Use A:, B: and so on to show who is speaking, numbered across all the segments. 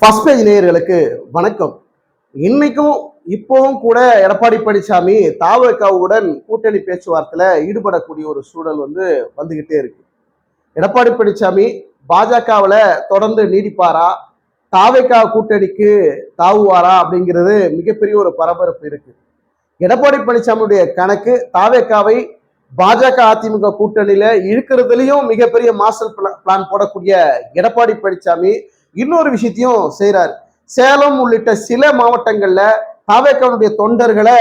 A: First page நேயர்களுக்கு வணக்கம். இன்னைக்கும் இப்போவும் கூட எடப்பாடி பழனிசாமி தாவகாவுடன் கூட்டணி பேச்சுவார்த்தையில ஈடுபடக்கூடிய ஒரு சூழல் வந்து வந்துகிட்டே இருக்கு. எடப்பாடி பழனிசாமி பாஜகவில் தொடர்ந்து நீடிப்பாரா? தாவைக்கா கூட்டணிக்கு தாவுவாரா? அப்படிங்கிறது மிகப்பெரிய ஒரு பரபரப்பு இருக்கு. எடப்பாடி பழனிசாமியுடைய கணக்கு தாவேக்காவை பாஜக அதிமுக கூட்டணியில இழுக்கிறதுலயும் மிகப்பெரிய மாஸ்டர் பிளான் போடக்கூடிய எடப்பாடி பழனிசாமி இன்னொரு விஷயத்தையும் செய்கிறார் சேலம் உள்ளிட்ட சில மாவட்டங்களில் தாவேக்காவுடைய தொண்டர்களை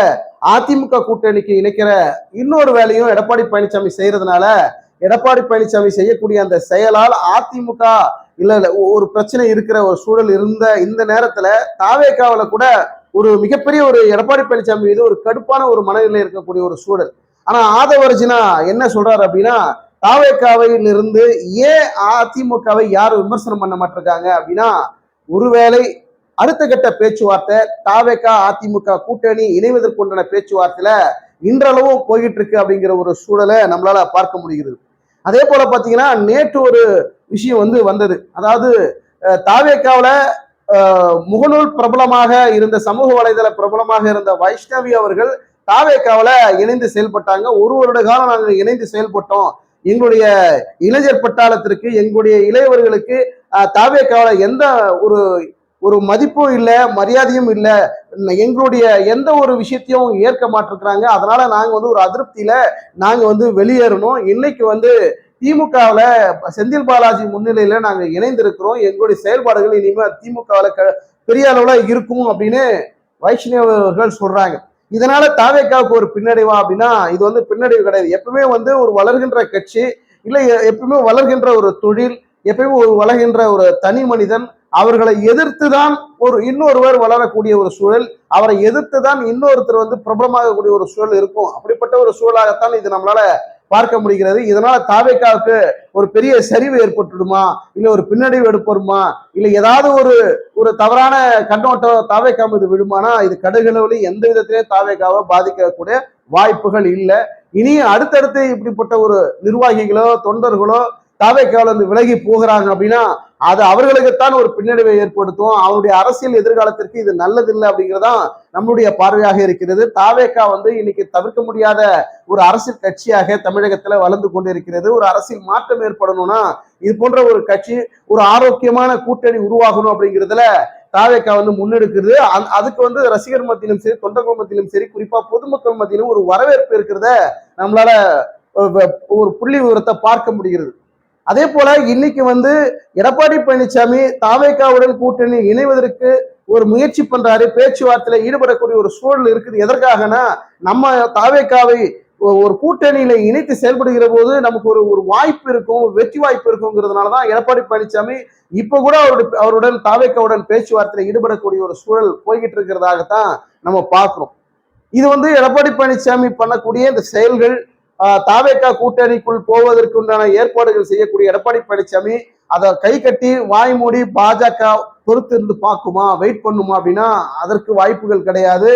A: அதிமுக கூட்டணிக்கு இணைக்கிற இன்னொரு வேலையும் எடப்பாடி பழனிசாமி செய்யறதுனால எடப்பாடி பழனிசாமி செய்யக்கூடிய அந்த செயலால் அதிமுக இல்ல இல்ல ஒரு பிரச்சனை இருக்கிற ஒரு சூழல் இருந்த இந்த நேரத்துல தாவேக்காவில கூட ஒரு மிகப்பெரிய ஒரு எடப்பாடி பழனிசாமி மீது ஒரு கடுப்பான ஒரு மனநிலை இருக்கக்கூடிய ஒரு சூழல். ஆனா ஆதவர்ஜினா என்ன சொல்றாரு அப்படின்னா தாவேக்காவையில் இருந்து ஏன் அதிமுகவை யாரும் விமர்சனம் பண்ண மாட்டிருக்காங்க அப்படின்னா ஒருவேளை அடுத்த கட்ட பேச்சுவார்த்தை தாவேக்கா அதிமுக கூட்டணி இணைவதற்குண்டான பேச்சுவார்த்தையில இன்றளவும் போய்கிட்டு இருக்கு அப்படிங்கிற ஒரு சூழலை நம்மளால பார்க்க முடிகிறது. அதே போல பாத்தீங்கன்னா நேற்று ஒரு விஷயம் வந்து வந்தது. அதாவது தாவேக்காவில் முகநூல் பிரபலமாக இருந்த சமூக வலைதள பிரபலமாக இருந்த வைஷ்ணவி அவர்கள் தாவேக்காவில் இணைந்து செயல்பட்டாங்க. ஒரு வருட காலம் நாங்கள் இணைந்து செயல்பட்டோம். எங்களுடைய இளைஞர் பட்டாளத்திற்கு எங்களுடைய இளையவர்களுக்கு தாவே தாவேக்காவுல எந்த ஒரு ஒரு மதிப்பும் இல்லை மரியாதையும் இல்லை. எங்களுடைய எந்த ஒரு விஷயத்தையும் ஏற்க மாட்டிருக்கிறாங்க. அதனால நாங்கள் வந்து ஒரு அதிருப்தியில நாங்கள் வந்து வெளியேறணும். இன்னைக்கு வந்து திமுகவில் செந்தில் பாலாஜி முன்னிலையில நாங்கள் இணைந்திருக்கிறோம். எங்களுடைய செயல்பாடுகள் இனிமேல் திமுகவில் க பெரிய அளவில் இருக்கும் அப்படின்னு வைஷ்ணவர்கள் சொல்கிறாங்க சொல்றாங்க. இதனால தாவேக்காவுக்கு ஒரு பின்னடைவா அப்படின்னா இது வந்து பின்னடைவு கிடையாது. எப்பவுமே வந்து ஒரு வளர்கின்ற கட்சி இல்லை எப்பவுமே வளர்கின்ற ஒரு தொழில் எப்பயுமே ஒரு வளர்கின்ற ஒரு தனி மனிதன் அவர்களை எதிர்த்து தான் ஒரு இன்னொருவர் வளரக்கூடிய ஒரு சூழல் அவரை எதிர்த்து தான் இன்னொருத்தர் வந்து பிரபலமாகக்கூடிய ஒரு சூழல் இருக்கும். அப்படிப்பட்ட ஒரு சூழலாகத்தான் இது நம்மளால பார்க்க முடிகிறது. இதனால தாவேக்காவுக்கு ஒரு பெரிய சரிவு ஏற்பட்டுடுமா? இல்ல ஒரு பின்னடைவு எடுப்பருமா? இல்ல ஏதாவது ஒரு ஒரு தவறான கண்ணோட்டம் தாவேக்கா மீது விடுமானா இது கடுகளவுல எந்த விதத்திலேயும் தாவேக்காவை பாதிக்கக்கூடிய வாய்ப்புகள் இல்லை. இனி அடுத்தடுத்து இப்படிப்பட்ட ஒரு நிர்வாகிகளோ தொண்டர்களோ தாவேக்காவில இருந்து விலகி போகிறாங்க அப்படின்னா அது அவர்களுக்குத்தான் ஒரு பின்னடைவை ஏற்படுத்தும். அவருடைய அரசியல் எதிர்காலத்திற்கு இது நல்லதில்லை அப்படிங்கிறதான் நம்மளுடைய பார்வையாக இருக்கிறது. தாவேக்கா வந்து இன்னைக்கு தவிர்க்க முடியாத ஒரு அரசியல் கட்சியாக தமிழகத்துல வளர்ந்து கொண்டு இருக்கிறது ஒரு அரசியல் மாற்றம் ஏற்படணும்னா இது போன்ற ஒரு கட்சி ஒரு ஆரோக்கியமான கூட்டணி உருவாகணும் அப்படிங்கிறதுல தாவேக்கா வந்து முன்னெடுக்கிறது அதுக்கு வந்து ரசிகர் மத்தியிலும் சரி தொண்டர்கள் மத்தியிலும் சரி குறிப்பா பொதுமக்கள் மத்தியிலும் ஒரு வரவேற்பு இருக்கிறத நம்மளால ஒரு- ஒரு புள்ளி விவரத்தை பார்க்க முடிகிறது. அதே போல இன்னைக்கு வந்து எடப்பாடி பழனிசாமி தாவேக்காவுடன் கூட்டணி இணைவதற்கு ஒரு முயற்சி பண்றாரு. பேச்சுவார்த்தையில ஈடுபடக்கூடிய ஒரு சூழல் இருக்குது. எதற்காகனா நம்ம தாவேக்காவை ஒரு கூட்டணியில இணைத்து செயல்படுகிற போது நமக்கு ஒரு ஒரு வாய்ப்பு இருக்கும் ஒரு வெற்றி வாய்ப்பு இருக்குங்கிறதுனாலதான் எடப்பாடி பழனிசாமி இப்ப கூட அவருடைய அவருடன் தாவேக்காவுடன் பேச்சுவார்த்தையில ஈடுபடக்கூடிய ஒரு சூழல் போய்கிட்டு இருக்கிறதாகத்தான் நம்ம பார்க்கிறோம். இது வந்து எடப்பாடி பழனிசாமி பண்ணக்கூடிய இந்த செயல்கள் தாவேக்கா கூட்டணிக்குள் போவதற்கு உண்டான ஏற்பாடுகள் செய்யக்கூடிய எடப்பாடி பழனிசாமி அதை கை கட்டி வாய் மூடி பாஜக பொறுத்து இருந்து பார்க்குமா வெயிட் பண்ணுமா அப்படின்னா அதற்கு வாய்ப்புகள் கிடையாது.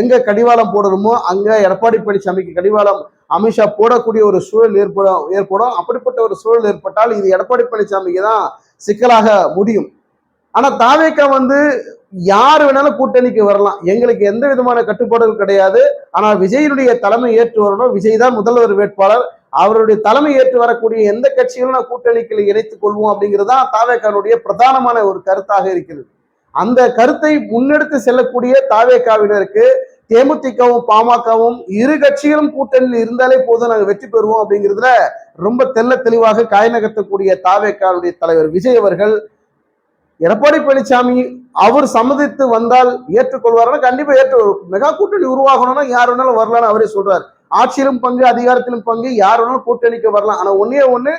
A: எங்க கடிவாளம் போடணுமோ அங்க எடப்பாடி பழனிசாமிக்கு கடிவாளம் அமித்ஷா போடக்கூடிய ஒரு சூழல் ஏற்படும் ஏற்படும். அப்படிப்பட்ட ஒரு சூழல் ஏற்பட்டால் இது எடப்பாடி பழனிசாமிக்கு தான் சிக்கலாக முடியும். ஆனா தாவேக்கா வந்து யார் வேணாலும் கூட்டணிக்கு வரலாம். எங்களுக்கு எந்த விதமான கட்டுப்பாடுகள் கிடையாது. ஆனால் விஜயனுடைய தலைமை ஏற்று வரணும். விஜய் தான் முதல்வர் வேட்பாளர். அவருடைய தலைமை ஏற்று வரக்கூடிய எந்த கட்சிகளும் நான் கூட்டணிக்கு இணைத்துக் கொள்வோம் அப்படிங்கிறது தான் தாவேக்கானுடைய பிரதானமான ஒரு கருத்தாக இருக்கிறது. அந்த கருத்தை முன்னெடுத்து செல்லக்கூடிய தாவேக்காவினருக்கு தேமுதிகவும் பாமகவும் இரு கட்சிகளும் கூட்டணியில் இருந்தாலே போதும் நாங்கள் வெற்றி பெறுவோம் அப்படிங்கிறதுல ரொம்ப தெள்ள தெளிவாக காய் நகர்த்தக்கூடிய தாவேக்காவுடைய தலைவர் விஜய் அவர்கள் எடப்பாடி பழனிசாமி அவர் சம்மதித்து வந்தால் ஏற்றுக்கொள்வார்னா கண்டிப்பா ஏற்று மெகா கூட்டணி உருவாகணும்னா யார் வேணாலும் வரலாம்னு அவரே சொல்றாரு. ஆட்சியிலும் பங்கு அதிகாரத்திலும் பங்கு யார் வேணாலும் கூட்டணிக்கு வரலாம். ஆனா ஒன்னே ஒண்ணு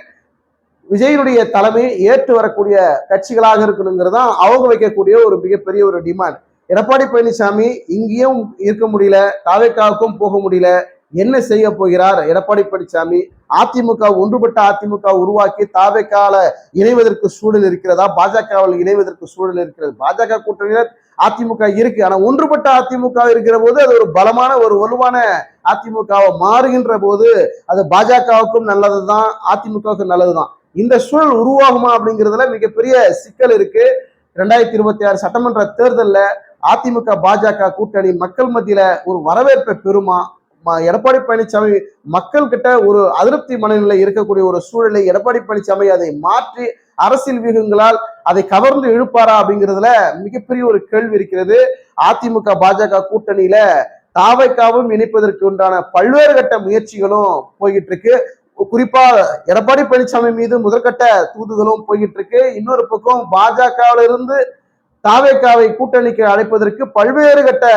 A: விஜயனுடைய தலைமை ஏற்று வரக்கூடிய கட்சிகளாக இருக்கணுங்கிறது அவங்க வைக்கக்கூடிய ஒரு மிகப்பெரிய ஒரு டிமாண்ட் எடப்பாடி பழனிசாமி இங்கேயும் இருக்க முடியல தாவேக்காவுக்கும் போக முடியல என்ன செய்ய போகிறார்? எடப்பாடி பழனிசாமி அதிமுக ஒன்றுபட்ட அதிமுக உருவாக்கி தாவைக்கால இணைவதற்கு சூழல் இருக்கிறதா? பாஜகவில் இணைவதற்கு சூழல் இருக்கிறது. பாஜக கூட்டணியினர் அதிமுக இருக்கு. ஆனா ஒன்றுபட்ட அதிமுக இருக்கிற போது அது ஒரு பலமான ஒரு வலுவான அதிமுகவை மாறுகின்ற போது அது பாஜகவுக்கும் நல்லதுதான் அதிமுகவுக்கும் நல்லதுதான். இந்த சூழல் உருவாகுமா அப்படிங்கிறதுல மிகப்பெரிய சிக்கல் இருக்கு. ரெண்டாயிரத்தி இருபத்தி ஆறு சட்டமன்ற தேர்தலில் அதிமுக பாஜக கூட்டணி மக்கள் மத்தியில ஒரு வரவேற்பை பெறுமா? எடப்பாடி பழனிசாமி மக்கள் கிட்ட ஒரு அதிருப்தி மனநிலை இருக்கக்கூடிய ஒரு சூழலை எடப்பாடி பழனிசாமி அதை மாற்றி அரசியல் வியூகங்களால் அதை கவர்ந்து இழுப்பாரா அப்படிங்கிறதுல மிகப்பெரிய ஒரு கேள்வி இருக்கிறது. அதிமுக பாஜக கூட்டணியில தாவைக்காவும் இணைப்பதற்கு உண்டான பல்வேறு கட்ட முயற்சிகளும் போய்கிட்டு இருக்கு குறிப்பா எடப்பாடி பழனிசாமி மீது முதற்கட்ட தூதுகளும் போய்கிட்டு இருக்கு இன்னொரு பக்கம் பாஜகவிலிருந்து தாவேக்காவை கூட்டணிக்கு அழைப்பதற்கு பல்வேறு கட்ட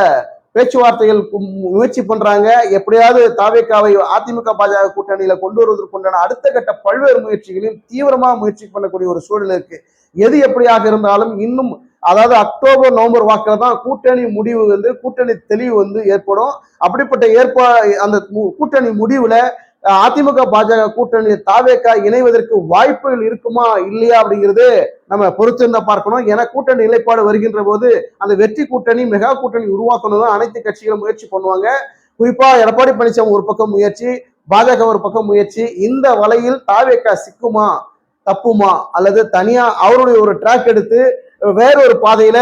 A: பேச்சுவார்த்தைகள் முயற்சி பண்றாங்க. எப்படியாவது தாவேக்காவை அதிமுக பாஜக கூட்டணியில கொண்டு வருவதற்குண்டான அடுத்த கட்ட பல்வேறு முயற்சிகளையும் தீவிரமா முயற்சி பண்ணக்கூடிய ஒரு சூழல் இருக்கு. எது எப்படியாக இருந்தாலும் இன்னும் அதாவது அக்டோபர் நவம்பர் வாக்கில் தான் கூட்டணி முடிவு வந்து கூட்டணி தெளிவு வந்து ஏற்படும். அப்படிப்பட்ட ஏற்பா அந்த கூட்டணி முடிவுல அதிமுக பாஜக கூட்டணி தாவேக்கா இணைவதற்கு வாய்ப்புகள் இருக்குமா இல்லையா அப்படிங்கிறது நம்ம பொறுத்திருந்த பார்க்கணும். ஏன்னா கூட்டணி நிலைப்பாடு வருகின்ற போது அந்த வெற்றி கூட்டணி மெகா கூட்டணி உருவாக்கணும் அனைத்து கட்சிகளும் முயற்சி பண்ணுவாங்க. குறிப்பா எடப்பாடி பழனிசாமி ஒரு பக்கம் முயற்சி பாஜக ஒரு பக்கம் முயற்சி. இந்த வலையில் தாவேக்கா சிக்குமா தப்புமா? அல்லது தனியா அவருடைய ஒரு ட்ராக் எடுத்து வேற ஒரு பாதையில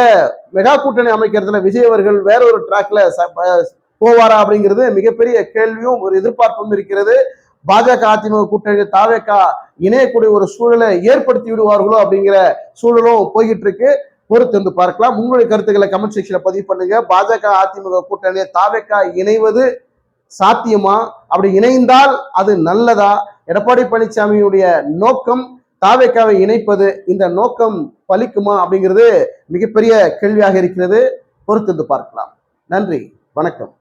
A: மெகா கூட்டணி அமைக்கிறதுல விஜய் அவர்கள் வேற ஒரு ட்ராக்ல போவாரா அப்படிங்கிறது மிகப்பெரிய கேள்வியும் ஒரு எதிர்பார்ப்பும் இருக்கிறது. பாஜக அதிமுக கூட்டணி தாவேக்கா இணையக்கூடிய ஒரு சூழலை ஏற்படுத்தி விடுவார்களோ அப்படிங்கிற சூழலும் போய்கிட்டு இருக்கு பொறுத்திருந்து பார்க்கலாம். உங்களுடைய கருத்துக்களை கமெண்ட் செக்ஷன்ல பதிவு பண்ணுங்க. பாஜக அதிமுக கூட்டணியை தாவேக்கா இணைவது சாத்தியமா? அப்படி இணைந்தால் அது நல்லதா? எடப்பாடி பழனிசாமியுடைய நோக்கம் தாவேக்காவை இணைப்பது இந்த நோக்கம் பலிக்குமா அப்படிங்கிறது மிகப்பெரிய கேள்வியாக இருக்கிறது. பொறுத்திருந்து பார்க்கலாம். நன்றி. வணக்கம்.